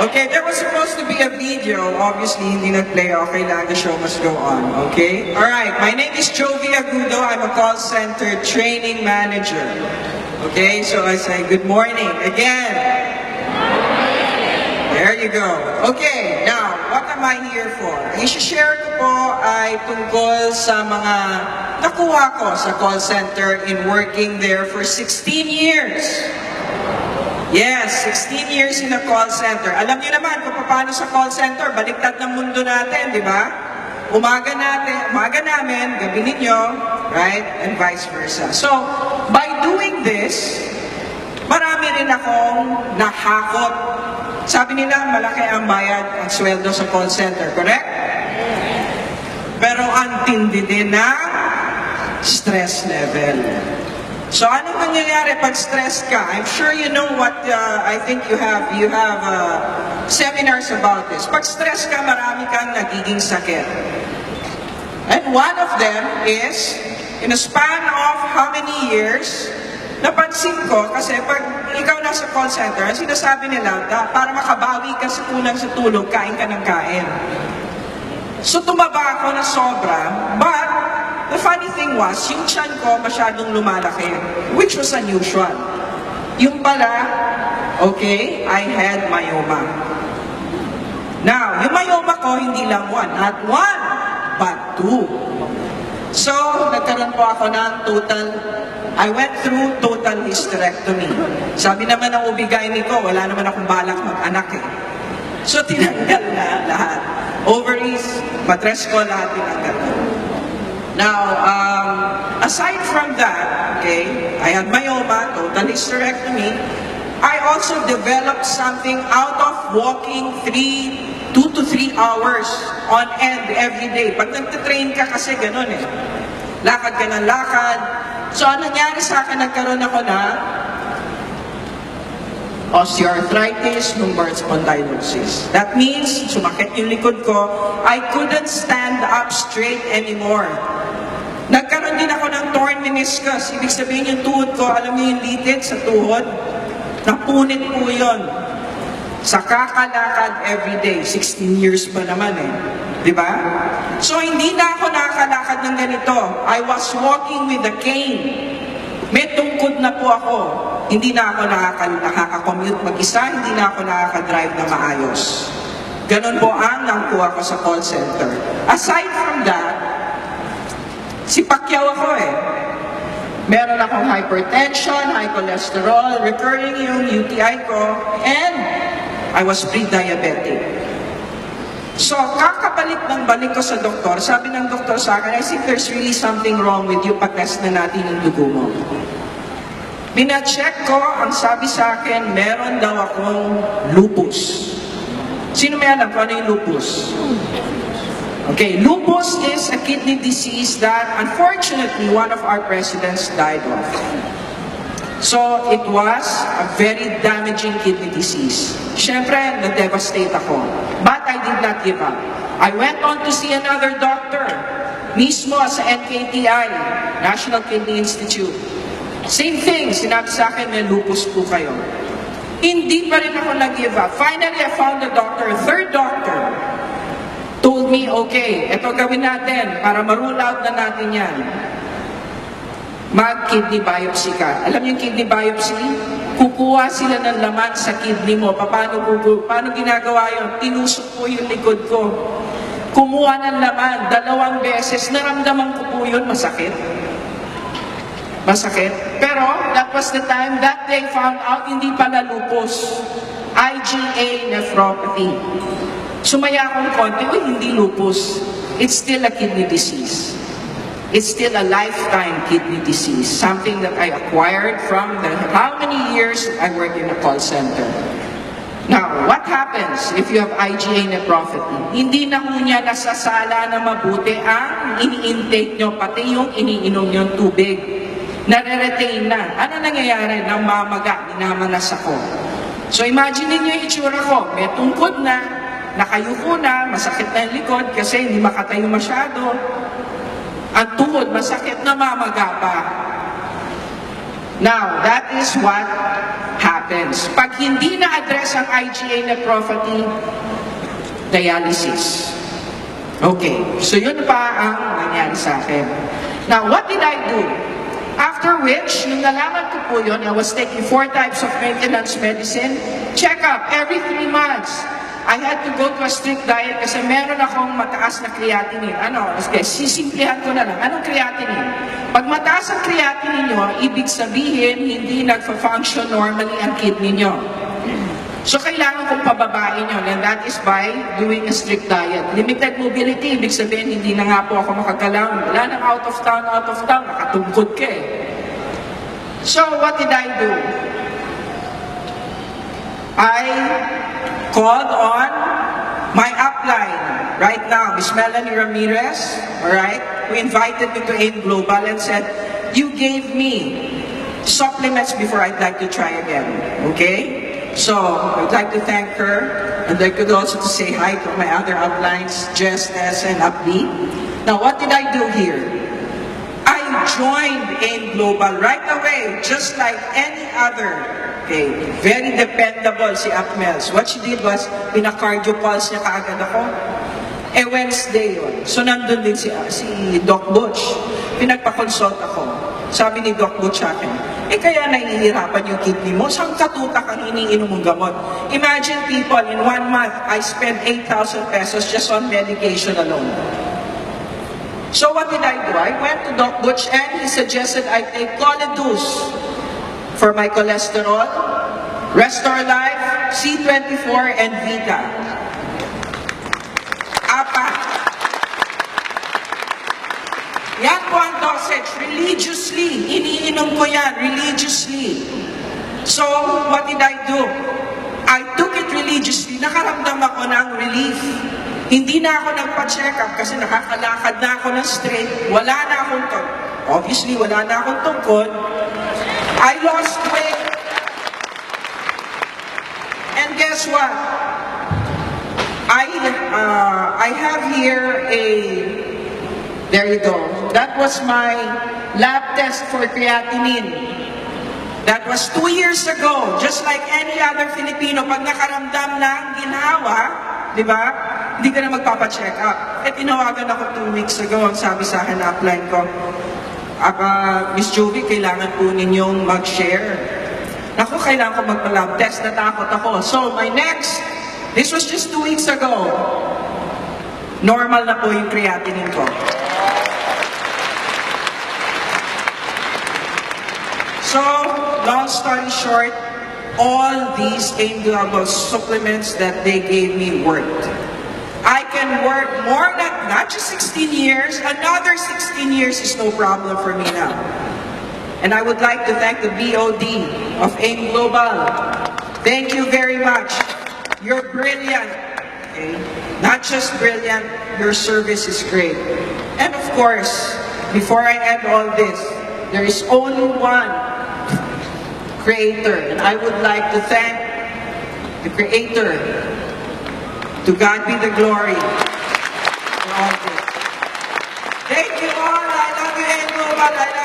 Okay, there was supposed to be a video. Obviously, hindi nag-play. Okay lang, the show must go on. Okay? Alright, my name is Jovi Agudo. I'm a call center training manager. Okay, so I say good morning again. There you go. Okay, now, what am I here for? Ang isi-share ko po ay tungkol sa mga nakuha ko sa call center in working there for 16 years. Yes, 16 years in a call center. Alam niyo naman kung paano sa call center, baliktad ng mundo natin, di ba? Umaga natin, umaga namin, gabi ninyo, right? And vice versa. So, by doing this, marami rin akong nahakot. Sabi nila, malaki ang bayad ang sweldo sa call center, correct? Pero ang tindi din ng stress level. So anong nangyayari pag stress ka? I'm sure you know what uh, I think you have you have uh, seminars about this. Pag stress ka, marami kang nagiging sakit. And one of them is in a span of how many years napansin ko kasi pag ikaw nasa call center, sinasabi nila, da, para makabawi ka sa kulang sa tulog, kain ka ng kain. So tumaba ako na sobra, but thing was, yung tiyan ko masyadong lumalaki, which was unusual. Yung pala, okay, I had myoma. Now, yung myoma ko, hindi lang one, not one, but two. So, nagkaroon po ako ng total, I went through total hysterectomy. Sabi naman ng ubigay ko, wala naman akong balak mag-anak eh. So, tinanggal na lahat. Ovaries, matres ko, lahat tinanggal na. Now, um, aside from that, okay, I had myoma, total hysterectomy. I also developed something out of walking three, two to three hours on end every day. Pag nagtitrain ka kasi ganun eh. Lakad ka ng lakad. So, anong nangyari sa akin, nagkaroon ako na osteoarthritis, lumbar spondylosis. That means, sumakit yung likod ko, I couldn't stand up straight anymore. Nagkaroon din ako ng torn meniscus. Ibig sabihin yung tuhod ko, alam niyo yung litid sa tuhod? Napunit po yun. Sa kakalakad everyday. 16 years pa naman eh. Di ba? So hindi na ako nakakalakad ng ganito. I was walking with a cane. May tungkod na po ako. Hindi na ako nakaka- nakaka-commute mag-isa, hindi na ako nakaka-drive na maayos. Ganon po ang nakuha ko sa call center. Aside from that, si Pacquiao ako eh. Meron akong hypertension, high cholesterol, recurring yung UTI ko, and I was pre-diabetic. So, kakabalik ng balik ko sa doktor, sabi ng doktor sa akin, I think there's really something wrong with you, patest na natin yung dugo mo. Bina-check ko, ang sabi sa akin, meron daw akong lupus. Sino may alam kung ano yung lupus? Okay, lupus is a kidney disease that unfortunately one of our presidents died of. So, it was a very damaging kidney disease. Siyempre, na-devastate ako. But I did not give up. I went on to see another doctor, mismo sa NKTI, National Kidney Institute. Same thing, sinabi sa akin, may lupus po kayo. Hindi pa rin ako nag-give up. Finally, I found a doctor, third doctor, told me, okay, ito gawin natin para ma-rule out na natin yan. Mag-kidney biopsy ka. Alam niyo yung kidney biopsy? Kukuha sila ng laman sa kidney mo. Paano, kuku- paano ginagawa yun? Tinusok po yung likod ko. Kumuha ng laman, dalawang beses, naramdaman ko po yun, masakit. Masakit. Pero, that was the time that they found out hindi pala lupus. IgA nephropathy. Sumaya akong konti, uy, hindi lupus. It's still a kidney disease. It's still a lifetime kidney disease, something that I acquired from the how many years I worked in a call center. Now, what happens if you have IgA nephropathy? Hindi na ho niya nasasala na mabuti ang ini-intake nyo, pati yung iniinom nyo tubig. Nare-retain na. Ano nangyayari? Namamaga, minamanas ako. So imagine niyo yung itsura ko. May tungkod na, nakayuko na, masakit na yung likod kasi hindi makatayo masyado. Ang tuhod, masakit na mamaga pa. Now, that is what happens. Pag hindi na-address ang IgA nephropathy, dialysis. Okay, so yun pa ang nangyari sa akin. Now, what did I do? Which, nung nalaman ko po yun, I was taking four types of maintenance medicine, check-up every three months. I had to go to a strict diet kasi meron akong mataas na creatinine. Ano, okay, sisimplihan ko na lang. Anong creatinine? Pag mataas ang creatinine nyo, ibig sabihin, hindi nagfa-function normally ang kidney nyo. So, kailangan kong pababain yun, and that is by doing a strict diet. Limited mobility, ibig sabihin, hindi na nga po ako makagalaw. Wala nang out of town, out of town, nakatungkod ka eh. So, what did I do? I called on my upline right now, Miss Melanie Ramirez, all right, who invited me to AIM Global and said, you gave me supplements before I'd like to try again, okay? So, I'd like to thank her, and I could also to say hi to my other uplines, Jess, Ness, and Abdi. Now, what did I do here? Joined AIM Global right away, just like any other. Okay, very dependable si Apmels. What she did was, pina-cardio pulse niya kaagad ako. Eh, Wednesday yun. So, nandun din si, si Doc Butch. Pinagpa-consult ako. Sabi ni Doc Butch sa akin, eh kaya nahihirapan yung kidney mo, saan katutak ang iniinom mong gamot? Imagine people, in one month, I spend 8,000 pesos just on medication alone. So what did I do? I went to Doc Butch and he suggested I take Coledus for my cholesterol, Restore Life, C24, and Vita. Apat. Yan po ang dosage. Religiously. Iniinom ko yan. Religiously. So, what did I do? I took it religiously. Nakaramdam ako ng relief. Hindi na ako nagpa-check up kasi nakakalakad na ako ng straight. Wala na akong to. Obviously, wala na akong tungkod. I lost weight. And guess what? I uh, I have here a there you go. That was my lab test for creatinine. That was two years ago. Just like any other Filipino, pag nakaramdam ng ginhawa, di ba? Hindi ka na magpapacheck up. Eh, tinawagan ako two weeks ago. Ang sabi sa akin na upline ko, Aka, Miss Juvie, kailangan po ninyong mag-share. Ako, kailangan ko magpa-lab test. Natakot ako. So, my next, this was just two weeks ago. Normal na po yung creatinine ko. So, long story short, all these Global supplements that they gave me worked. Can work more than, not just 16 years, another 16 years is no problem for me now. And I would like to thank the BOD of AIM Global. Thank you very much. You're brilliant. Okay? Not just brilliant, your service is great. And of course, before I end all this, there is only one creator. And I would like to thank the creator. To God be the glory for all this. Thank you all. I love you, AIM